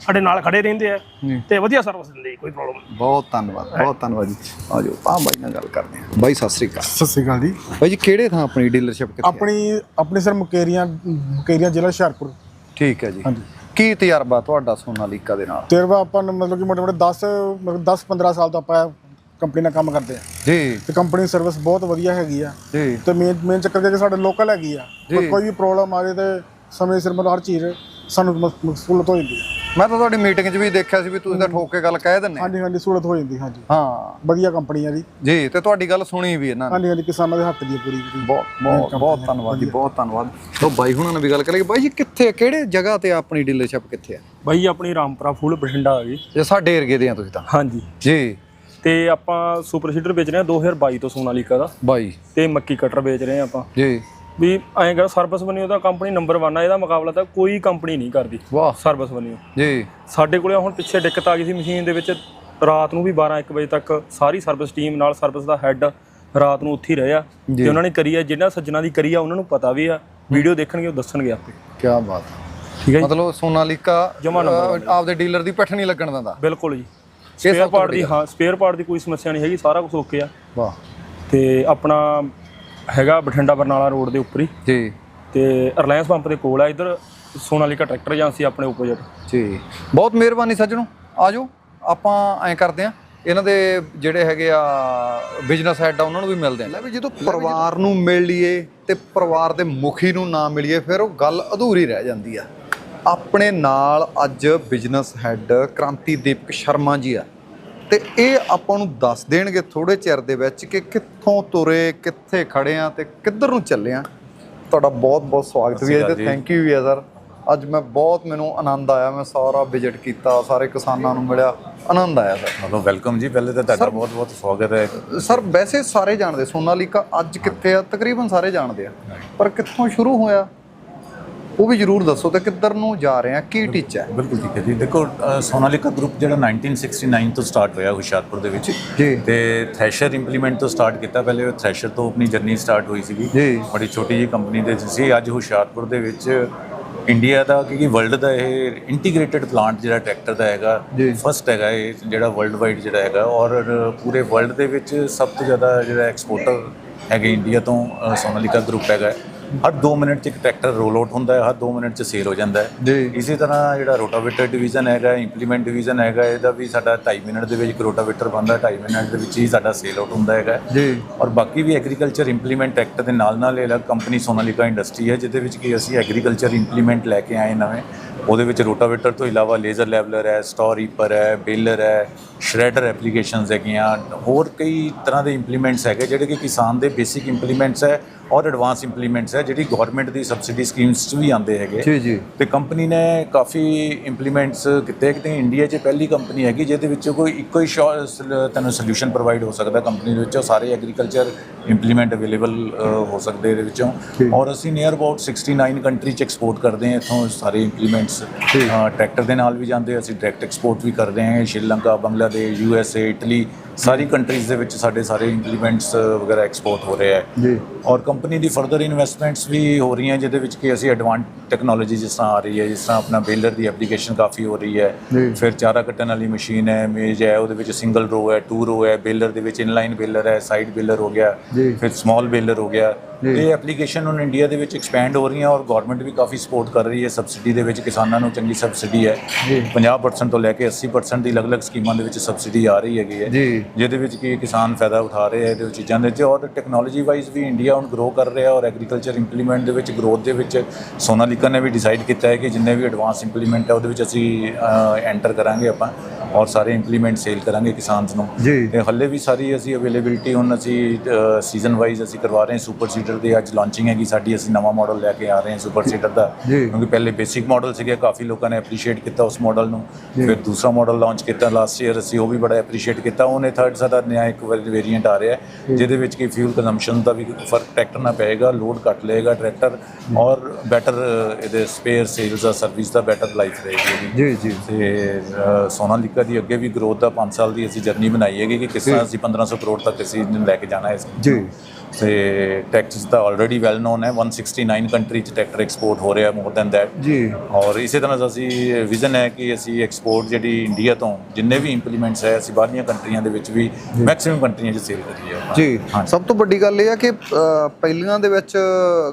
ਸਾਡੇ ਨਾਲ ਖੜੇ ਰਹਿੰਦੇ ਆ ਜੀ। ਤੇ ਵਧੀਆ ਸਰਵਿਸ ਦਿੰਦੇ ਜੀ ਕੋਈ ਪ੍ਰੋਬਲਮ ਨਹੀਂ। ਬਹੁਤ ਧੰਨਵਾਦ ਬਹੁਤ ਧੰਨਵਾਦ ਜੀ। ਆ ਜਾਓ ਆ ਬਾਈ ਨਾਲ ਗੱਲ ਕਰਦੇ ਆ ਬਾਈ ਸਤਿ ਸ੍ਰੀ ਅਕਾਲ। ਸਤਿ ਸ਼੍ਰੀ ਅਕਾਲ ਜੀ। ਬਾਈ ਜੀ ਕਿਹੜੇ ਥਾਂ ਆਪਣੀ ਡੀਲਰਸ਼ਿਪ ਕਿੱਥੇ ਹੈ? ਆਪਣੀ ਆਪਣੀ ਸਰ ਮੁਕੇਰੀਆਂ ਮੁਕੇਰੀਆਂ ਜ਼ਿਲ੍ਹਾ ਹੁਸ਼ਿਆਰਪੁਰ। ਠੀਕ ਹੈ ਜੀ। ਹਾਂਜੀ। ਕੀ ਤਜਰਬਾ ਤੁਹਾਡਾ ਸੋਨਾਲੀਕਾ ਦੇ ਨਾਲ? ਤੇਰਵਾ ਆਪਾਂ ਨੂੰ ਮਤਲਬ ਕਿ ਮੋਟੇ ਮੋਟੇ 10 ਮਤਲਬ 10 15 ਸਾਲ ਤੋਂ ਆਪਾਂ ਕੰਪਨੀ ਨਾਲ ਕੰਮ ਕਰਦੇ ਆ। ਜੀ। ਤੇ ਕੰਪਨੀ ਸਰਵਿਸ ਬਹੁਤ ਵਧੀਆ ਹੈਗੀ ਆ। ਜੀ। ਤੇ ਮੇਨ ਮੇਨ ਚੱਕਰ ਜੇ ਕਿ ਸਾਡੇ ਲੋਕਲ ਹੈਗੀ ਆ। ਜੀ। ਕੋਈ ਵੀ ਪ੍ਰੋਬਲਮ ਆ ਜਾਏ ਤੇ ਸਮੇਂ ਸਿਰ ਮਤਲਬ ਹਰ ਚੀਜ਼ ਸਾਨੂੰ ਮਸ- ਮਸ- ਸਹੂਲਤ ਹੋ ਜਾਂਦੀ ਹੈ ਮੈਂ ਤਾਂ ਤੁਹਾਡੀ ਮੀਟਿੰਗ 'ਚ ਵੀ ਦੇਖਿਆ ਸੀ ਵੀ ਤੁਸੀਂ ਤਾਂ ਠੋਕ ਕੇ ਗੱਲ ਕਹਿ ਦਿੰਦੇ। ਹਾਂਜੀ ਹਾਂਜੀ ਸਹੂਲਤ ਹੋ ਜਾਂਦੀ ਹਾਂਜੀ। ਹਾਂ। ਵਧੀਆ ਕੰਪਨੀ ਆ ਜੀ। ਜੀ ਤੇ ਤੁਹਾਡੀ ਗੱਲ ਸੁਣੀ ਵੀ ਇਹਨਾਂ ਨੇ। ਹਾਂਜੀ ਹਾਂਜੀ ਕਿਸਾਨਾਂ ਦੇ ਹੱਕ ਦੀ ਪੂਰੀ ਬਹੁਤ ਬਹੁਤ ਬਹੁਤ ਧੰਨਵਾਦ ਜੀ ਬਹੁਤ ਧੰਨਵਾਦ। ਤੋਂ ਬਾਈ ਹੁਣਾਂ ਨਾਲ ਵੀ ਗੱਲ ਕਰਾਂਗੇ ਬਾਈ ਜੀ ਕਿੱਥੇ ਕਿਹੜੇ ਜਗ੍ਹਾ ਤੇ ਆਪਣੀ ਡੀਲਰਸ਼ਿਪ ਕਿੱਥੇ ਆ? ਬਾਈ ਆਪਣੀ ਰਾਮਪੁਰਾ ਫੁੱਲ ਬਠਿੰਡਾ ਆ ਗਈ ਜੇ ਸਾਡੇ ਏਰੀਏ ਦੇ ਆ ਤੁਸੀਂ ਤਾਂ। ਹਾਂਜੀ। ਜੀ। ਤੇ ਆਪਾਂ ਸੁਪਰ ਸੀਡਰ ਵੇਚ ਰਹੇ ਹਾਂ 2022 ਤੋਂ ਸੋਨਾਲੀਕਾ ਦਾ। ਬਾਈ। ਤੇ ਮੱਕੀ ਕਟਰ ਵੇਚ ਰਹੇ ਹਾਂ ਆਪਾਂ। ਜੀ। ਵੀ ਐਂ ਕਰ ਸਰਵਿਸ ਬਣੀ ਉਹਦਾ ਕੰਪਨੀ ਨੰਬਰ 1 ਆ ਇਹਦਾ ਮੁਕਾਬਲਾ ਤਾਂ ਕੋਈ ਕੰਪਨੀ ਨਹੀਂ ਕਰਦੀ। ਵਾਹ। ਸਰਵਿਸ ਬਣੀ ਜੀ। ਸਾਡੇ ਕੋਲੇ ਹੁਣ ਪਿੱਛੇ ਦਿੱਕਤ ਆ ਗਈ ਸੀ ਮਸ਼ੀਨ ਦੇ ਵਿੱਚ ਰਾਤ ਨੂੰ ਵੀ 12 1 ਵਜੇ ਤੱਕ ਸਾਰੀ ਸਰਵਿਸ ਟੀਮ ਨਾਲ ਸਰਵਿਸ ਦਾ ਹੈੱਡ ਰਾਤ ਨੂੰ ਉੱਥੇ ਹੀ ਰਹੇ ਆ। ਤੇ ਉਹਨਾਂ ਨੇ ਕਰੀ ਆ ਜਿਹਨਾਂ ਸੱਜਣਾ ਦੀ ਕਰੀ ਆ ਉਹਨਾਂ ਨੂੰ ਪਤਾ ਵੀ ਆ ਵੀਡੀਓ ਦੇਖਣਗੇ ਉਹ ਦੱਸਣਗੇ ਆਪੇ। ਕੀ ਬਾਤ। ਠੀਕ ਹੈ ਮਤਲਬ ਸੋਨਾਲੀਕਾ ਆਪਦੇ ਡੀਲਰ ਦੀ ਪਿੱਠ ਨਹੀਂ ਲੱਗਣ ਦਿੰਦਾ। ਬਿਲਕੁਲ ਜੀ। ਸਪੇਅਰ ਪਾਰਟ ਦੀ ਹਾਂ ਸਪੇਅਰ ਪਾਰਟ ਦੀ ਕੋਈ ਸਮੱਸਿਆ ਨਹੀਂ ਹੈਗੀ ਸਾਰਾ ਕੁਝ ਓਕੇ ਆ। ਵਾਹ। ਤੇ ਆਪਣਾ ਹੈਗਾ ਬਠਿੰਡਾ ਬਰਨਾਲਾ ਰੋਡ ਦੇ ਉੱਪਰ ਹੀ। ਜੀ। ਤੇ ਰਿਲਾਇੰਸ ਪੰਪ ਦੇ ਕੋਲ ਆ ਇਧਰ ਸੋਨਾਲੀਕਾ ਟਰੈਕਟਰ ਏਜੰਸੀ ਆਪਣੇ ਆਪੋਜ਼ਿਟ ਜੀ। ਬਹੁਤ ਮਿਹਰਬਾਨੀ ਸੱਜਣੋ। ਆਜੋ ਆਪਾਂ ਐਂ ਕਰਦੇ ਆ ਇਹਨਾਂ ਦੇ ਜਿਹੜੇ ਹੈਗੇ ਆ ਬਿਜ਼ਨਸ ਹੈਡ ਆ ਉਹਨਾਂ ਨੂੰ ਵੀ ਮਿਲਦੇ ਆ। ਲੈ ਵੀ ਜਦੋਂ ਪਰਿਵਾਰ ਨੂੰ ਮਿਲ ਲਈਏ ਤੇ ਪਰਿਵਾਰ ਦੇ ਮੁਖੀ ਨੂੰ ਨਾ ਮਿਲੀਏ ਫਿਰ ਉਹ ਗੱਲ ਅਧੂਰੀ ਰਹਿ ਜਾਂਦੀ ਆ। ਆਪਣੇ ਨਾਲ ਅੱਜ ਬਿਜ਼ਨਸ ਹੈਡ ਕ੍ਰਾਂਤੀ ਦੀਪਕ ਸ਼ਰਮਾ ਜੀ ਆ। ਤੇ ਇਹ ਆਪਾਂ ਨੂੰ ਦੱਸ ਦੇਣਗੇ ਥੋੜੇ ਚਿਰ ਦੇ ਵਿੱਚ ਕਿ ਕਿੱਥੋਂ ਤੁਰੇ ਕਿੱਥੇ ਖੜੇ ਆ ਤੇ ਕਿੱਧਰ ਨੂੰ ਚੱਲੇ ਆ। ਤੁਹਾਡਾ ਬਹੁਤ ਬਹੁਤ ਸਵਾਗਤ ਵੀ ਹੈ ਤੇ ਥੈਂਕ ਯੂ ਵੀ ਹੈ ਸਰ ਅੱਜ ਮੈਂ ਬਹੁਤ ਮੈਨੂੰ ਆਨੰਦ ਆਇਆ ਮੈਂ ਸਾਰਾ ਵਿਜ਼ਿਟ ਕੀਤਾ ਸਾਰੇ ਕਿਸਾਨਾਂ ਨੂੰ ਮਿਲਿਆ। ਆਨੰਦ ਆਇਆ ਸਰ ਚਲੋ ਵੈਲਕਮ ਜੀ। ਪਹਿਲੇ ਤਾਂ ਤੁਹਾਡਾ ਬਹੁਤ ਬਹੁਤ ਸਵਾਗਤ ਹੈ। ਸਰ ਵੈਸੇ ਸਾਰੇ ਜਾਣਦੇ ਸੋਨਾਲੀਕਾ ਅੱਜ ਕਿੱਥੇ ਆ? ਤਕਰੀਬਨ ਸਾਰੇ ਜਾਣਦੇ ਆ। ਪਰ ਕਿੱਥੋਂ ਸ਼ੁਰੂ ਹੋਇਆ? ਉਹ ਵੀ ਜਰੂਰ ਦੱਸੋ ਤੇ ਕਿੱਧਰ ਨੂੰ ਜਾ ਰਹੇ ਆ ਕੀ ਟੀਚਾ ਹੈ ਬਿਲਕੁਲ ਠੀਕ ਹੈ ਜੀ ਦੇਖੋ ਸੋਨਾਲੀਕਾ ਗਰੁੱਪ ਜਿਹੜਾ 1969 ਤੋਂ ਸਟਾਰਟ ਹੋਇਆ ਹੁਸ਼ਿਆਰਪੁਰ ਦੇ ਵਿੱਚ ਜੀ। ਤੇ ਥ੍ਰੈਸ਼ਰ ਇੰਪਲੀਮੈਂਟ ਤੋਂ ਸਟਾਰਟ ਕੀਤਾ ਪਹਿਲੇ ਥ੍ਰੈਸ਼ਰ ਤੋਂ ਆਪਣੀ ਜਰਨੀ ਸਟਾਰਟ ਹੋਈ ਸੀਗੀ ਜੀ। ਬੜੀ ਛੋਟੀ ਜਿਹੀ ਕੰਪਨੀ ਦੇ ਸੀ ਅੱਜ ਹੁਸ਼ਿਆਰਪੁਰ ਦੇ ਵਿੱਚ ਇੰਡੀਆ ਦਾ ਕਿਉਂਕਿ ਵਰਲਡ ਦਾ ਇਹ ਇੰਟੀਗ੍ਰੇਟਿਡ ਪਲਾਂਟ ਜਿਹੜਾ ਟਰੈਕਟਰ ਦਾ ਹੈਗਾ ਜੀ। ਫਸਟ ਹੈਗਾ ਇਹ ਜਿਹੜਾ ਵਰਲਡ ਵਾਈਡ ਜਿਹੜਾ ਹੈਗਾ ਔਰ ਪੂਰੇ ਵਰਲਡ ਦੇ ਵਿੱਚ ਸਭ ਤੋਂ ਜ਼ਿਆਦਾ ਜਿਹੜਾ ਐਕਸਪੋਰਟਰ ਹੈਗੇ ਇੰਡੀਆ ਤੋਂ ਸੋਨਾਲੀਕਾ ਗਰੁੱਪ ਹੈਗਾ ਹਰ 2 ਮਿੰਟ 'ਚ ਇੱਕ ਟਰੈਕਟਰ ਰੋਲ ਆਊਟ ਹੁੰਦਾ ਹੈ ਹਰ 2 ਮਿੰਟ 'ਚ ਸੇਲ ਹੋ ਜਾਂਦਾ ਹੈ। ਜੀ। ਇਸੇ ਤਰ੍ਹਾਂ ਜਿਹੜਾ ਰੋਟਾਵੇਟਰ ਡਿਵੀਜ਼ਨ ਹੈਗਾ ਇੰਪਲੀਮੈਂਟ ਡਿਵੀਜ਼ਨ ਹੈਗਾ ਇਹਦਾ ਵੀ ਸਾਡਾ 2.5 ਮਿੰਟ ਦੇ ਵਿੱਚ ਇੱਕ ਰੋਟਾਵੇਟਰ ਬਣਦਾ 2.5 ਮਿੰਟ ਦੇ ਵਿੱਚ ਹੀ ਸਾਡਾ ਸੇਲ ਆਊਟ ਹੁੰਦਾ ਹੈਗਾ। ਜੀ। ਔਰ ਬਾਕੀ ਵੀ ਐਗਰੀਕਲਚਰ ਇੰਪਲੀਮੈਂਟ ਐਕਟ ਦੇ ਨਾਲ ਨਾਲ ਇਹ ਅਲੱਗ ਕੰਪਨੀ ਸੋਨਾਲੀਕਾ ਇੰਡਸਟਰੀ ਹੈ ਜਿਹਦੇ ਵਿੱਚ ਕਿ ਅਸੀਂ ਐਗਰੀਕਲਚਰ ਇੰਪਲੀਮੈਂਟ ਲੈ ਕੇ ਆਏ ਨਵੇਂ। ਉਹਦੇ ਵਿੱਚ ਰੋਟਾਵੇਟਰ ਤੋਂ ਇਲਾਵਾ ਲੇਜ਼ਰ ਲੈਵਲਰ ਹੈ ਸਟੋਰ ਰੀਪਰ ਹੈ ਬੇਲਰ ਹੈ ਸ਼੍ਰੈਡਰ ਐਪਲੀਕੇਸ਼ਨਸ ਹੈਗੀਆਂ ਹੋਰ ਕਈ ਤਰ੍ਹਾਂ ਦੇ ਇੰਪਲੀਮੈਂਟਸ ਹੈਗੇ ਜਿਹੜੇ ਕਿ ਕਿਸਾਨ ਦੇ ਬੇਸਿਕ ਇੰਪਲੀਮੈਂਟਸ ਹੈ ਔਰ ਐਡਵਾਂਸ ਇੰਪਲੀਮੈਂਟਸ ਹੈ ਜਿਹੜੀ ਗਵਰਨਮੈਂਟ ਦੀ ਸਬਸਿਡੀ ਸਕੀਮਸ 'ਚ ਵੀ ਆਉਂਦੇ ਹੈਗੇ। ਜੀ ਜੀ। ਤੇ ਕੰਪਨੀ ਨੇ ਕਾਫੀ ਇੰਪਲੀਮੈਂਟਸ ਕੀਤੇ ਕਿ ਇੰਡੀਆ 'ਚ ਪਹਿਲੀ ਕੰਪਨੀ ਹੈਗੀ ਜਿਹਦੇ ਵਿੱਚ ਕੋਈ ਇੱਕੋ ਹੀ ਤੁਹਾਨੂੰ ਸੋਲੂਸ਼ਨ ਪ੍ਰੋਵਾਈਡ ਹੋ ਸਕਦਾ ਕੰਪਨੀ ਦੇ ਵਿੱਚੋਂ ਸਾਰੇ ਐਗਰੀਕਲਚਰ ਇੰਪਲੀਮੈਂਟ ਅਵੇਲੇਬਲ ਹੋ ਸਕਦੇ ਇਹਦੇ ਵਿੱਚੋਂ। ਔਰ ਅਸੀਂ ਨੀਅਰ ਅਬਾਊਟ 69 ਕੰਟਰੀ 'ਚ ਐਕਸਪੋਰਟ ਕਰਦੇ ਹਾਂ ਇੱਥੋਂ ਸਾਰੇ ਇੰਪਲੀਮੈਂਟਸ ਟਰੈਕਟਰ ਦੇ ਨਾਲ ਵੀ ਜਾਂਦੇ ਅਸੀਂ ਡਾਇਰੈਕਟ ਐਕਸਪੋਰਟ ਵੀ ਕਰਦੇ ਹਾਂ। Sri Lanka Bangladesh U S A Italy sorry countries ਦੇ ਵਿੱਚ ਸਾਡੇ ਸਾਰੇ ਇੰਪਲੀਮੈਂਟਸ ਵਗੈਰਾ ਐਕਸਪੋਰਟ ਹੋ ਰਹੇ ਹੈ। ਜੀ। ਔਰ ਕੰਪਨੀ ਦੀ ਫਰਦਰ ਇਨਵੈਸਟਮੈਂਟਸ ਵੀ ਹੋ ਰਹੀਆਂ ਜਿਹਦੇ ਵਿੱਚ ਕਿ ਅਸੀਂ ਐਡਵਾਂਸ ਟੈਕਨੋਲੋਜੀ ਜਿਸ ਤਰ੍ਹਾਂ ਆ ਰਹੀ ਹੈ ਜਿਸ ਤਰ੍ਹਾਂ ਆਪਣਾ ਬੇਲਰ ਦੀ ਐਪਲੀਕੇਸ਼ਨ ਕਾਫੀ ਹੋ ਰਹੀ ਹੈ। ਫਿਰ ਚਾਰਾ ਕੱਟਣ ਵਾਲੀ ਮਸ਼ੀਨ ਹੈ ਮੇਜ ਹੈ ਉਹਦੇ ਵਿੱਚ ਸਿੰਗਲ ਰੋ ਹੈ ਟੂ ਰੋ ਹੈ ਬੇਲਰ ਦੇ ਵਿੱਚ ਇਨਲਾਈਨ ਬੇਲਰ ਹੈ ਸਾਈਡ ਬੇਲਰ ਹੋ ਗਿਆ। ਫਿਰ ਸਮਾਲ ਬੇਲਰ ਹੋ ਗਿਆ। ਇਹ ਐਪਲੀਕੇਸ਼ਨ ਹੁਣ ਇੰਡੀਆ ਦੇ ਵਿੱਚ ਐਕਸਪੈਂਡ ਹੋ ਰਹੀਆਂ ਔਰ ਗਵਰਨਮੈਂਟ ਵੀ ਕਾਫੀ ਸਪੋਰਟ ਕਰ ਰਹੀ ਹੈ। ਸਬਸਿਡੀ ਦੇ ਵਿੱਚ ਕਿਸਾਨਾਂ ਨੂੰ ਚੰਗੀ ਸਬਸਿਡੀ ਹੈ। 50% ਤੋਂ ਲੈ ਕੇ 80% ਦੀ ਅਲੱਗ-ਅਲੱਗ ਸਕੀਮਾਂ ਦੇ ਵਿੱਚ ਸਬਸਿਡੀ ਆ ਰਹੀ ਹੈਗੀ ਹੈ। ਜਿਹਦੇ ਵਿੱਚ ਕਿ ਕਿਸਾਨ ਫਾਇਦਾ ਉਠਾ ਰਹੇ ਆ ਇਹਦੇ ਚੀਜ਼ਾਂ ਦੇ ਵਿੱਚ ਔਰ ਟੈਕਨੋਲੋਜੀ ਵਾਈਜ਼ ਵੀ ਇੰਡੀਆ ਹੁਣ ਗਰੋ ਕਰ ਰਿਹਾ ਔਰ ਐਗਰੀਕਲਚਰ ਇੰਪਲੀਮੈਂਟ ਦੇ ਵਿੱਚ ਗਰੋਥ ਦੇ ਵਿੱਚ ਸੋਨਾਲੀਕਾ ਨੇ ਵੀ ਡਿਸਾਈਡ ਕੀਤਾ ਹੈ ਕਿ ਜਿੰਨੇ ਵੀ ਐਡਵਾਂਸ ਇੰਪਲੀਮੈਂਟ ਹੈ ਉਹਦੇ ਵਿੱਚ ਅਸੀਂ ਐਂਟਰ ਕਰਾਂਗੇ ਆਪਾਂ। ਔਰ ਸਾਰੇ ਇੰਪਲੀਮੈਂਟ ਸੇਲ ਕਰਾਂਗੇ ਕਿਸਾਨਸ ਨੂੰ। ਤੇ ਹੱਲੇ ਵੀ ਸਾਰੀ ਅਸੀਂ ਅਵੇਲੇਬਿਲਟੀ ਹੁਣ ਅਸੀਂ ਸੀਜ਼ਨ ਵਾਈਜ਼ ਅਸੀਂ ਕਰਵਾ ਰਹੇ ਹਾਂ ਸੁਪਰ ਸੀਡਰ ਦੀ। ਅੱਜ ਲਾਂਚਿੰਗ ਹੈਗੀ ਸਾਡੀ ਅਸੀਂ ਨਵਾਂ ਮਾਡਲ ਲੈ ਕੇ ਆ ਰਹੇ ਹਾਂ ਸੁਪਰ ਸੀਡਰ ਦਾ। ਕਿਉਂਕਿ ਪਹਿਲੇ ਬੇਸਿਕ ਮਾਡਲ ਸੀਗੇ ਕਾਫੀ ਲੋਕਾਂ ਨੇ ਐਪਰੀਸ਼ੀਏਟ ਕੀਤਾ ਉਸ ਮਾਡਲ ਨੂੰ। ਫਿਰ ਦੂਸਰਾ ਮਾਡਲ ਲਾਂਚ ਕੀਤਾ ਲਾਸਟ ਈਅਰ ਅਸੀਂ ਉਹ ਵੀ ਬੜਾ ਐਪਰੀਸ਼ੀਏਟ ਕੀਤਾ। ਉਹਨੇ ਥਰਡ ਸਾਡਾ ਨਿਆ ਇੱਕ ਵੇਰੀਐਂਟ ਆ ਰਿਹਾ ਜਿਹਦੇ ਵਿੱਚ ਕਿ ਫਿਊਲ ਕੰਜ਼ੰਪਸ਼ਨ ਦਾ ਵੀ ਫ਼ਰਕ ਟਰੈਕਟਰ ਨਾਲ ਪਏਗਾ ਲੋਡ ਘੱਟ ਲਏਗਾ ਟਰੈਕਟਰ ਔਰ ਬੈਟਰ ਇਹਦੇ ਸਪੇਅਰ ਸੇਲਸ ਦਾ ਸਰਵਿਸ ਦਾ ਬੈਟਰ ਲਾਈਫ ਰਹੇਗੀ ਜੀ ਜੀ। ਤੇ ਸੋਨਾਲੀਕਾ ਦੀ ਅੱਗੇ ਵੀ ਗਰੋਥ ਦਾ 5 ਸਾਲ ਦੀ ਅਸੀਂ ਜਰਨੀ ਬਣਾਈ ਹੈਗੀ ਕਿ ਕਿਸ ਤਰ੍ਹਾਂ ਅਸੀਂ 1500 ਕਰੋੜ ਤੱਕ ਅਸੀਂ ਲੈ ਕੇ ਜਾਣਾ ਹੈ ਜੀ। ਤੇ ਟੈਕਸ ਤਾਂ ਆਲਰੇਡੀ ਵੈਲ ਨੋਨ ਹੈ 169 ਕੰਟਰੀ ਚ ਟਰੈਕਟਰ ਐਕਸਪੋਰਟ ਹੋ ਰਿਹਾ ਮੋਰ ਦੈਨ ਦੈਟ ਜੀ ਔਰ ਇਸੇ ਤਰ੍ਹਾਂ ਦਾ ਅਸੀਂ ਵਿਜ਼ਨ ਹੈ ਕਿ ਅਸੀਂ ਐਕਸਪੋਰਟ ਜਿਹੜੀ ਇੰਡੀਆ ਤੋਂ ਜਿੰਨੇ ਵੀ ਇੰਪਲੀਮੈਂਟਸ ਹੈ ਅਸੀਂ ਬਾਹਰਲੀਆਂ ਕੰਟਰੀਆਂ ਦੇ ਵਿੱਚ ਵੀ ਮੈਕਸਿਮਮ ਕੰਟਰੀਆਂ 'ਚ ਸੇਲ ਕਰੀਏ। ਜੀ। ਸਭ ਤੋਂ ਵੱਡੀ ਗੱਲ ਇਹ ਆ ਕਿ ਪਹਿਲੀਆਂ ਦੇ ਵਿੱਚ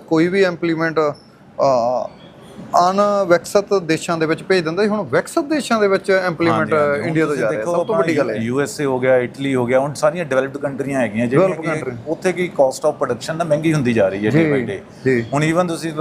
ਕੋਈ ਵੀ ਇੰਪਲੀਮੈਂਟ ਅਨ ਵਿਕਸਤ ਦੇਸ਼ਾਂ ਦੇ ਵਿੱਚ ਭੇਜ ਦਿੰਦਾ ਸੀ। ਹੁਣ ਵਿਕਸਤ ਦੇਸ਼ਾਂ ਦੇ ਵਿੱਚ ਇੰਪਲੀਮੈਂਟ ਇੰਡੀਆ ਤੋਂ ਜਾ ਰਿਹਾ। ਸਭ ਤੋਂ ਵੱਡੀ ਗੱਲ ਹੈ। ਯੂ ਐਸ ਏ ਹੋ ਗਿਆ ਇਟਲੀ ਹੋ ਗਿਆ ਹੁਣ ਸਾਰੀਆਂ ਡਿਵੈਲਪਡ ਕੰਟਰੀਆਂ ਹੈਗੀਆਂ ਜਿਹੜੀਆਂ ਉੱਥੇ ਕੀ ਕਾਸਟ ਆਫ ਪ੍ਰੋਡਕਸ਼ਨ ਨਾ ਮਹਿੰਗੀ ਹੁੰਦੀ ਜਾ ਰਹੀ ਹੈ ਡੇ ਬਾਈ ਡੇ। ਹੁਣ ਈਵਨ ਤੁਸੀਂ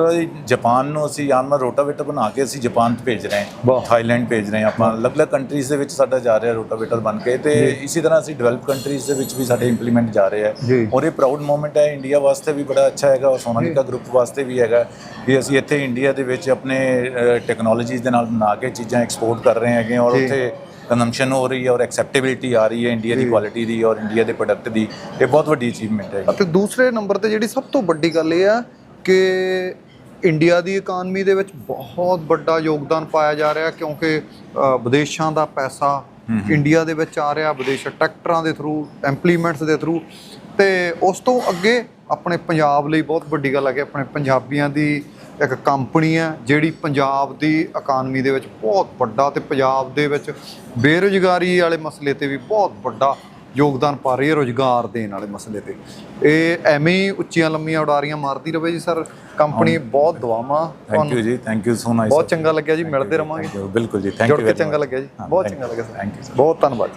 ਜਾਪਾਨ ਨੂੰ ਅਸੀਂ ਆਨਮਰ ਰੋਟਾਵੇਟਰ ਬਣਾ ਕੇ ਅਸੀਂ ਜਾਪਾਨ 'ਚ ਭੇਜ ਰਹੇ। ਹਾਂ ਥਾਈਲੈਂਡ ਭੇਜ ਰਹੇ ਹਾਂ ਆਪਾਂ। ਅਲੱਗ-ਅਲੱਗ ਕੰਟਰੀਜ਼ ਦੇ ਵਿੱਚ ਸਾਡਾ ਜਾ ਰਿਹਾ ਰੋਟਾਵੇਟਰ ਬਣ ਕੇ ਤੇ ਇਸੇ ਤਰ੍ਹਾਂ ਅਸੀਂ ਡਿਵੈਲਪ ਕੰਟਰੀਜ਼ ਦੇ ਵਿੱਚ ਵੀ ਸਾਡੇ ਇੰਪਲੀਮੈਂਟ ਜਾ ਰਹੇ। ਹੈ। ਔਰ ਇਹ ਪ੍ਰਾਊਡ ਮੂਮੈਂਟ ਹੈ ਇੰਡੀਆ ਵਾਸਤੇ ਵੀ ਬੜਾ ਅੱਛਾ ਹੈਗਾ ਔਰ ਸੋਨਾਲੀਕਾ ਗਰੁੱਪ ਵਾਸਤੇ ਵੀ ਹੈਗਾ ਕਿ ਅਸੀਂ ਇੱਥੇ ਇੰਡੀਆ ਦੇ ਵਿੱਚ ਆਪਣੇ ਟੈਕਨੋਲੋਜੀਜ਼ ਦੇ ਨਾਲ ਬਣਾ ਕੇ ਚੀਜ਼ਾਂ ਐਕਸਪੋਰਟ ਕਰ ਰਹੇ ਹੈਗੇ ਔਰ। ਉੱਥੇ ਕੰਜ਼ੰਪਸ਼ਨ ਹੋ ਰਹੀ ਹੈ ਔਰ ਐਕਸੈਪਟੇਬਿਲਿਟੀ ਆ ਰਹੀ ਹੈ ਇੰਡੀਆ ਦੀ ਕੁਆਲਿਟੀ ਦੀ ਔਰ ਇੰਡੀਆ ਦੇ ਪ੍ਰੋਡਕਟ ਦੀ। ਇਹ ਬਹੁਤ ਵੱਡੀ ਅਚੀਵਮੈਂਟ ਹੈ ਅਤੇ ਦੂਸਰੇ ਨੰਬਰ ਤੇ ਜਿਹੜੀ ਸਭ ਤੋਂ ਵੱਡੀ ਗੱਲ ਇਹ ਆ ਕਿ ਇੰਡੀਆ ਦੀ ਇਕਾਨਮੀ ਦੇ ਵਿੱਚ ਬਹੁਤ ਵੱਡਾ ਯੋਗਦਾਨ ਪਾਇਆ ਜਾ ਰਿਹਾ ਕਿਉਂਕਿ ਵਿਦੇਸ਼ਾਂ ਦਾ ਪੈਸਾ ਇੰਡੀਆ ਦੇ ਵਿੱਚ ਆ ਰਿਹਾ ਵਿਦੇਸ਼ ਟਰੈਕਟਰਾਂ ਦੇ ਥਰੂ ਇੰਪਲੀਮੈਂਟਸ ਦੇ ਥਰੂ ਤੇ ਉਸ ਤੋਂ ਅੱਗੇ ਆਪਣੇ ਪੰਜਾਬ ਲਈ ਬਹੁਤ ਵੱਡੀ ਗੱਲ ਹੈ ਕਿ ਆਪਣੇ ਪੰਜਾਬੀਆਂ ਦੀ ਇੱਕ ਕੰਪਨੀ ਹੈ ਜਿਹੜੀ ਪੰਜਾਬ ਦੀ ਇਕਾਨਮੀ ਦੇ ਵਿੱਚ ਬਹੁਤ ਵੱਡਾ ਤੇ ਪੰਜਾਬ ਦੇ ਵਿੱਚ ਬੇਰੁਜ਼ਗਾਰੀ ਵਾਲੇ ਮਸਲੇ ਤੇ ਵੀ ਬਹੁਤ ਵੱਡਾ ਯੋਗਦਾਨ ਪਾ ਰਹੀ ਹੈ ਰੋਜ਼ਗਾਰ ਦੇਣ ਵਾਲੇ ਮਸਲੇ ਤੇ। ਇਹ ਐਵੇਂ ਹੀ ਉੱਚੀਆਂ ਲੰਮੀਆਂ ਉਡਾਰੀਆਂ ਮਾਰਦੀ ਰਹੇ ਜੀ ਸਰ। ਕੰਪਨੀ ਬਹੁਤ ਦੁਆਵਾਂ ਥੈਂਕ ਯੂ ਜੀ ਥੈਂਕ ਯੂ ਸੋ ਨਾਈਸ ਬਹੁਤ ਚੰਗਾ ਲੱਗਿਆ ਜੀ ਮਿਲਦੇ ਰਵਾਂਗੇ। ਬਿਲਕੁਲ ਜੀ ਥੈਂਕ ਯੂ ਚੰਗਾ ਲੱਗਿਆ ਜੀ। ਬਹੁਤ ਚੰਗਾ ਲੱਗਿਆ ਸਰ। ਥੈਂਕ ਯੂ ਬਹੁਤ ਧੰਨਵਾਦ